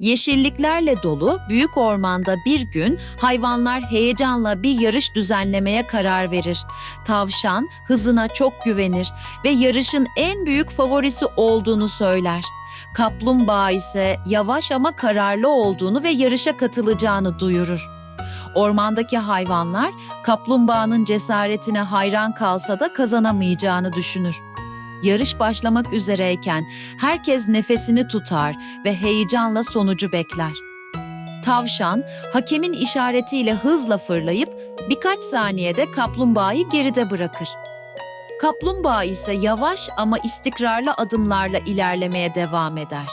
Yeşilliklerle dolu büyük ormanda bir gün hayvanlar heyecanla bir yarış düzenlemeye karar verir. Tavşan hızına çok güvenir ve yarışın en büyük favorisi olduğunu söyler. Kaplumbağa ise yavaş ama kararlı olduğunu ve yarışa katılacağını duyurur. Ormandaki hayvanlar kaplumbağanın cesaretine hayran kalsa da kazanamayacağını düşünür. Yarış başlamak üzereyken herkes nefesini tutar ve heyecanla sonucu bekler. Tavşan, hakemin işaretiyle hızla fırlayıp birkaç saniyede kaplumbağayı geride bırakır. Kaplumbağa ise yavaş ama istikrarlı adımlarla ilerlemeye devam eder.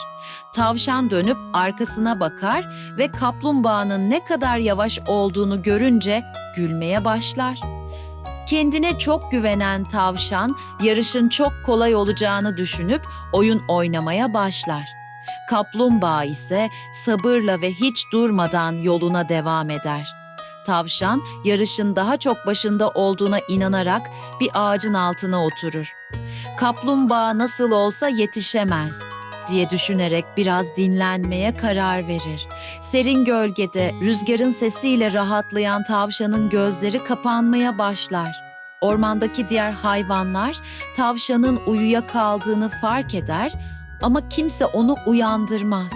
Tavşan dönüp arkasına bakar ve kaplumbağanın ne kadar yavaş olduğunu görünce gülmeye başlar. Kendine çok güvenen tavşan yarışın çok kolay olacağını düşünüp oyun oynamaya başlar. Kaplumbağa ise sabırla ve hiç durmadan yoluna devam eder. Tavşan yarışın daha çok başında olduğuna inanarak bir ağacın altına oturur. Kaplumbağa nasıl olsa yetişemez diye düşünerek biraz dinlenmeye karar verir. Serin gölgede rüzgarın sesiyle rahatlayan tavşanın gözleri kapanmaya başlar. Ormandaki diğer hayvanlar tavşanın uyuya kaldığını fark eder ama kimse onu uyandırmaz.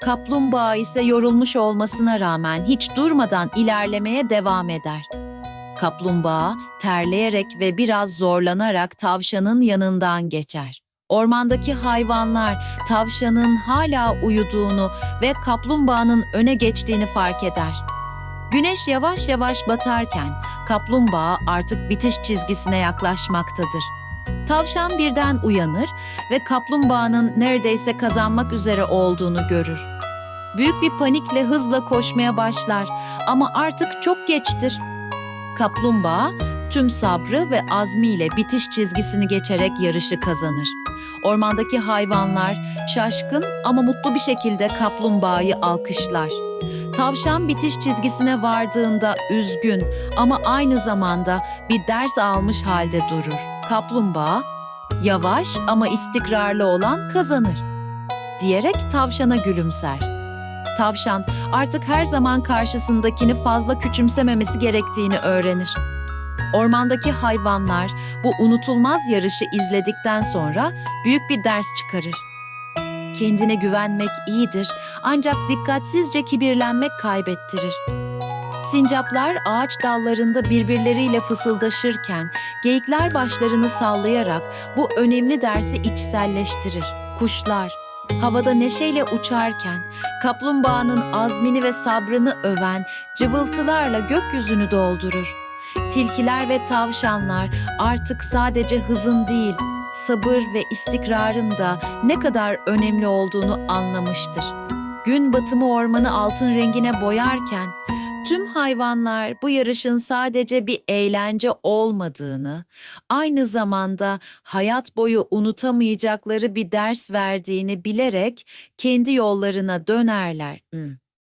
Kaplumbağa ise yorulmuş olmasına rağmen hiç durmadan ilerlemeye devam eder. Kaplumbağa terleyerek ve biraz zorlanarak tavşanın yanından geçer. Ormandaki hayvanlar tavşanın hala uyuduğunu ve kaplumbağanın öne geçtiğini fark eder. Güneş yavaş yavaş batarken kaplumbağa artık bitiş çizgisine yaklaşmaktadır. Tavşan birden uyanır ve kaplumbağanın neredeyse kazanmak üzere olduğunu görür. Büyük bir panikle hızla koşmaya başlar ama artık çok geçtir. Kaplumbağa tüm sabrı ve azmiyle bitiş çizgisini geçerek yarışı kazanır. Ormandaki hayvanlar şaşkın ama mutlu bir şekilde kaplumbağayı alkışlar. Tavşan bitiş çizgisine vardığında üzgün ama aynı zamanda bir ders almış halde durur. Kaplumbağa, yavaş ama istikrarlı olan kazanır diyerek tavşana gülümser. Tavşan artık her zaman karşısındakini fazla küçümsememesi gerektiğini öğrenir. Ormandaki hayvanlar bu unutulmaz yarışı izledikten sonra büyük bir ders çıkarır. Kendine güvenmek iyidir ancak dikkatsizce kibirlenmek kaybettirir. Sincaplar ağaç dallarında birbirleriyle fısıldaşırken geyikler başlarını sallayarak bu önemli dersi içselleştirir. Kuşlar havada neşeyle uçarken kaplumbağanın azmini ve sabrını öven cıvıltılarla gökyüzünü doldurur. Tilkiler ve tavşanlar artık sadece hızın değil, sabır ve istikrarın da ne kadar önemli olduğunu anlamıştır. Gün batımı ormanı altın rengine boyarken tüm hayvanlar bu yarışın sadece bir eğlence olmadığını, aynı zamanda hayat boyu unutamayacakları bir ders verdiğini bilerek kendi yollarına dönerler. Hmm.